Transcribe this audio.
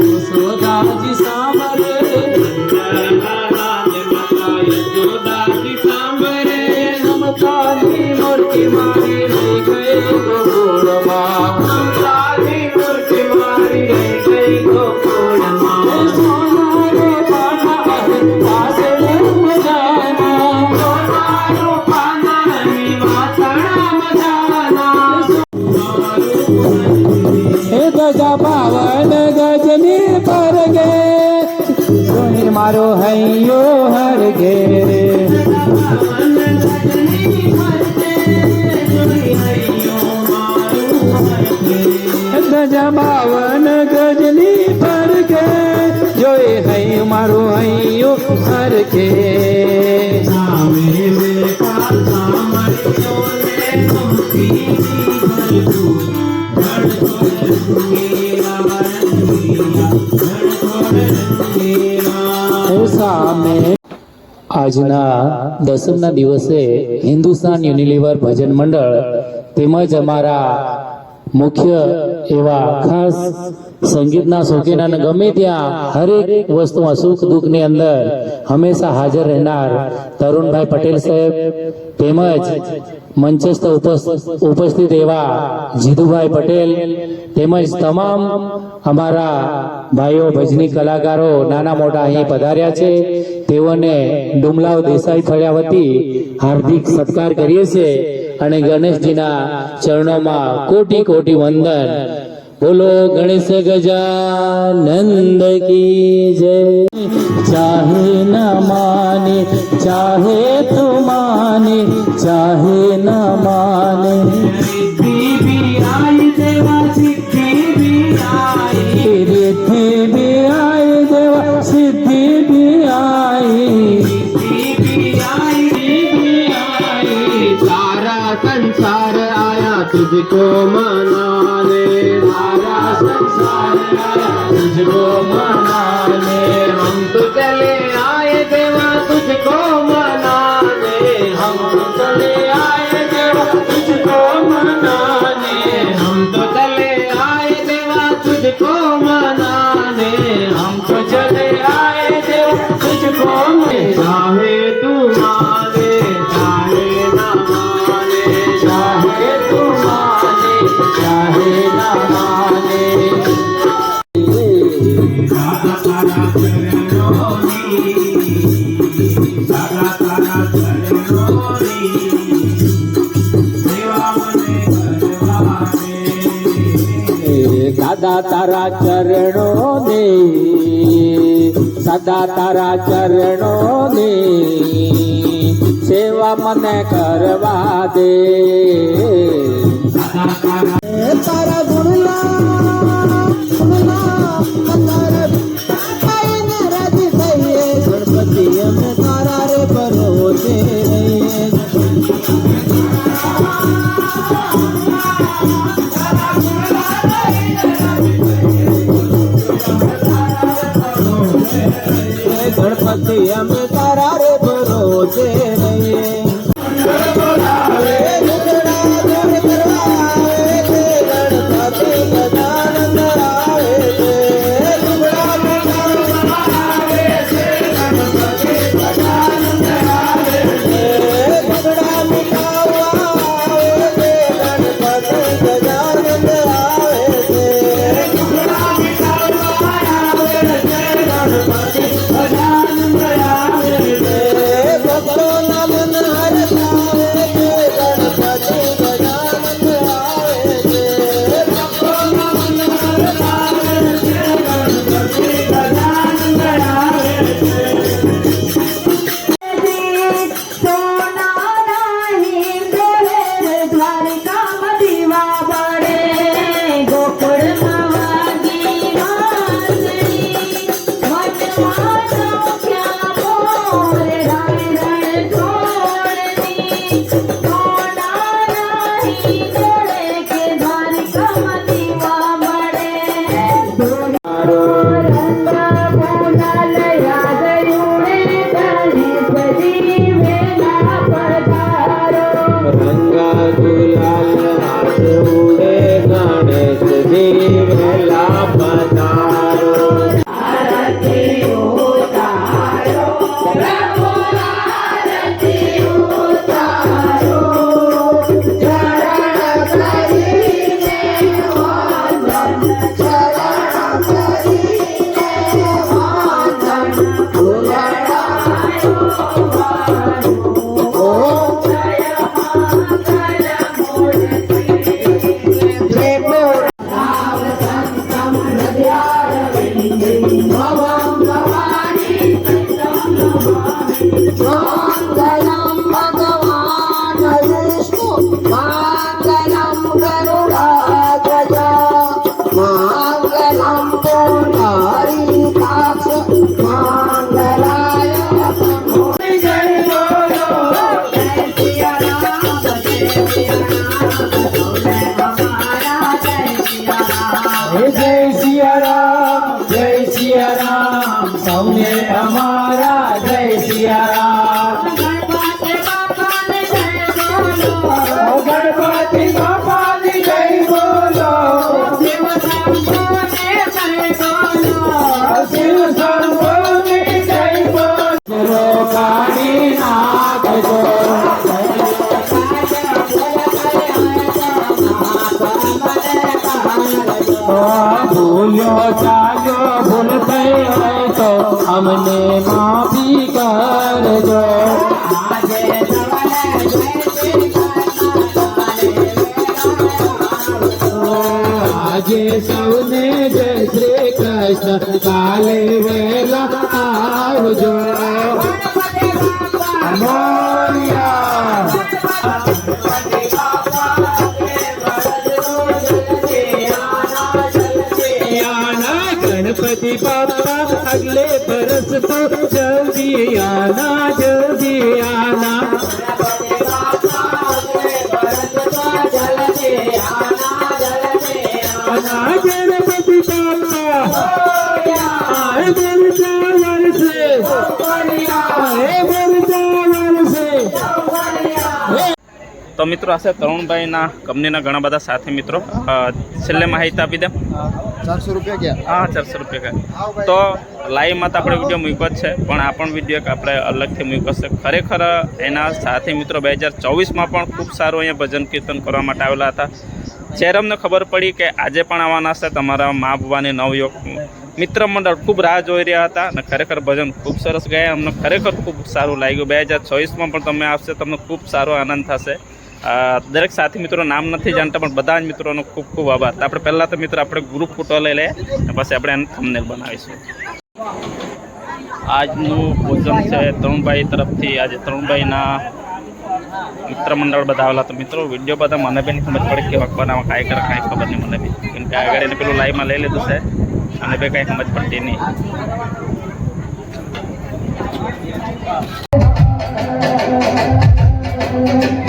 યશોદાજી સાંભળે. યશોદાજી સાંભળે નમ તારી મૂર્તિ મારી રહી ગઈ. ગોકુળમાં તારી મૂર્તિ મારી રહી ગઈ ગોકુળમાં સોનારો પાના પાસે મજાના સોનારો પાના માથાના મજાના હે ગજા ધજા બાવન ગજની પરગે જોઈ હૈયો મારું હૈયો હરગે સામે આજના દસમના દિવસે હિન્દુસ્તાન યુનિલિવર ભજન મંડળ તેમજ અમારા મુખ્ય એવા ખાસ સંગીતના શોખીન ગમે ત્યાં હરેક વસ્તુમાં સુખ, દુઃખની અંદર હંમેશા હાજર રહેનાર તરુણભાઈ પટેલ સાહેબ તેમજ મંચસ્થ ઉપસ- ઉપસ્થિત એવા જીતુભાઈ પટેલ તેમજ તમામ અમારા ભાઈઓ ભજની કલાકારો નાના મોટા અહીં પધાર્યા છે. તેઓને ડુમલાવ દેસાઈ ફળ્યા વતી હાર્દિક સત્કાર કરીએ છીએ અને ગણેશજીના ચરણોમાં કોટી કોટી વંદન બોલો ગણેશ ગજાનંદ કી જય. ચાહે ના માને, ચાહે તું માને, ચાહે ના માને. સંસાર આયા તુજકો મના तुझको मनाने દાદા તારા ચરણો ને સદા તારા ચરણો ને સેવા મને કરવા દે. તારા ગુણલા am Oh, ભૂલ્યો ચાલ્યો ભૂલ થઈ હોય તો અમને માફી કરજો. આજે સૌને જય શ્રી કૃષ્ણ. કાલે વેલા આવજો. મોરિયા गणपती बाप्पा अगले बरस तो जल्दी आना जल्दी आना તો મિત્રો આ છે તરુણભાઈના કંપનીના ઘણા બધા સાથી મિત્રો. છેલ્લે માહિતી આપી દે. ચારસો રૂપિયા ગયા. હા ચારસો રૂપિયા ગયા. તો લાઈવમાં તો આપણે વીડિયો મૂક્યો જ છે પણ આ પણ વીડિયો આપણે અલગથી મૂક્યો છે. ખરેખર એના સાથી મિત્રો બે હજાર ચોવીસમાં પણ ખૂબ સારું અહીંયા ભજન કીર્તન કરવા માટે આવેલા હતા. જ્યારે અમને ખબર પડી કે આજે પણ આવવાના છે તમારા મા બાબાની નવયુવક મિત્ર મંડળ ખૂબ રાહ જોઈ રહ્યા હતા અને ખરેખર ભજન ખૂબ સરસ ગયા. અમને ખરેખર ખૂબ સારું લાગ્યું. બે હજાર ચોવીસમાં પણ તમે આવશે તમને ખૂબ સારો આનંદ થશે. દરેક સાથી મિત્રો નામ નથી જાણતા, પણ બધા જ મિત્રોનો ખૂબ ખૂબ આભાર. આપણે પહેલાં તો મિત્રો, આપણે ગ્રુપ ફોટો લઈ લઈએ અને પછી આપણે એને થમનેલ બનાવીશું. આજનું ભોજન છે તરુણભાઈ તરફથી. આજે તરુણભાઈના મિત્ર મંડળ બધા આવેલા. તો મિત્રો, વીડિયો બધા મને બી ખબર પડે કે વખત બનાવવા કાંઈ કરે, કાંઈ ખબર નહીં મને બી. કેમ કે આગળ એને પેલું લાઈવમાં લઈ લીધું છે. અને બી કાંઈ સમજ પડતી નહીં. Thank